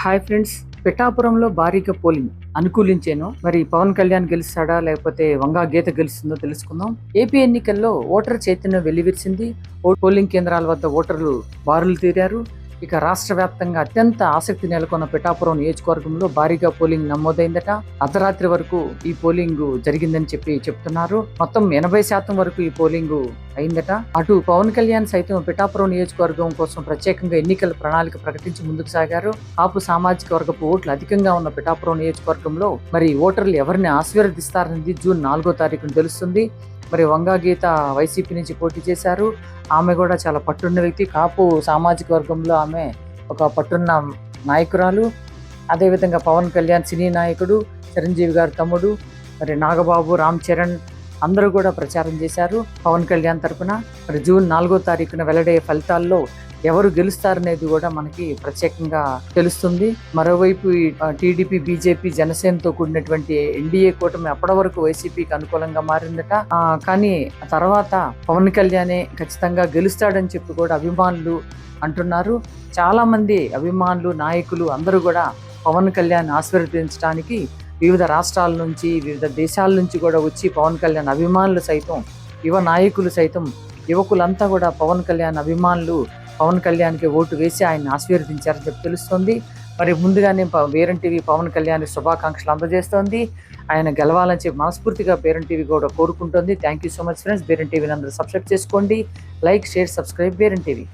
Hi friends పిఠాపురంలో భారీగా polling. అనుకూలించాను? మరి పవన్ కళ్యాణ్ గెలుస్తాడా? లేకపోతే వంగా గీత గెలుస్తుందో తెలుసుకుందాం. ఏపీ ఎన్నికల్లో ఓటర్ చైతన్యం వెల్లివిరిసింది. ఓ- పోలింగ్ కేంద్రాల వద్ద ఓటర్లు బారులు తీరారు. ఇక రాష్ట్ర వ్యాప్తంగా అత్యంత ఆసక్తి నెలకొన్న పిఠాపురం నియోజకవర్గంలో భారీగా పోలింగ్ నమోదైందట. అర్ధరాత్రి వరకు ఈ పోలింగ్ జరిగిందని చెప్పి చెప్తున్నారు. మొత్తం ఎనభై శాతం వరకు ఈ పోలింగ్ అయిందట. అటు పవన్ కళ్యాణ్ సైతం పిఠాపురం నియోజకవర్గం కోసం ప్రత్యేకంగా ఎన్నికల ప్రణాళిక ప్రకటించి ముందుకు సాగారు. ఆపు సామాజిక వర్గపు ఓట్లు అధికంగా ఉన్న పిఠాపురం నియోజకవర్గంలో మరి ఓటర్లు ఎవరిని ఆశీర్వదిస్తారనేది జూన్ నాలుగో తారీఖున తెలుస్తుంది. మరి వంగా గీత వైసీపీ నుంచి పోటీ చేశారు. ఆమె కూడా చాలా పట్టున్న వ్యక్తి. కాపు సామాజిక వర్గంలో ఆమె ఒక పట్టున్న నాయకురాలు. అదేవిధంగా పవన్ కళ్యాణ్ సినీ నాయకుడు చిరంజీవి గారి తమ్ముడు మరి నాగబాబు రామ్ చరణ్ అందరూ కూడా ప్రచారం చేశారు. పవన్ కళ్యాణ్ తరపున మరి జూన్ నాలుగో తారీఖున వెల్లడే ఫలితాల్లో ఎవరు గెలుస్తారనేది కూడా మనకి ప్రత్యేకంగా తెలుస్తుంది. మరోవైపు టీడీపీ బీజేపీ జనసేనతో కూడినటువంటి ఎన్డీఏ కూటమి అప్పటి వరకు వైసీపీకి అనుకూలంగా మారిందట. కానీ తర్వాత పవన్ కళ్యాణే ఖచ్చితంగా గెలుస్తాడని చెప్పి కూడా అభిమానులు అంటున్నారు. చాలామంది అభిమానులు నాయకులు అందరూ కూడా పవన్ కళ్యాణ్ ఆశీర్వదించడానికి వివిధ రాష్ట్రాల నుంచి వివిధ దేశాల నుంచి కూడా వచ్చి పవన్ కళ్యాణ్ అభిమానులు సైతం యువ నాయకులు సైతం యువకులంతా కూడా పవన్ కళ్యాణ్ అభిమానులు పవన్ కళ్యాణ్కి ఓటు వేసి ఆయన ఆశీర్వదించారని చెప్పి తెలుస్తుంది. మరి ముందుగానే ప- టీవీ పవన్ కళ్యాణ్ శుభాకాంక్షలు అందజేస్తోంది. ఆయన గెలవాలని చెప్పి మనస్ఫూర్తిగా పేరెంట్ టీవీ కూడా కోరుకుంటుంది. Thank you so much friends Parent టీవీని అందరూ సబ్స్క్రైబ్ చేసుకోండి. Like share subscribe Parent TV.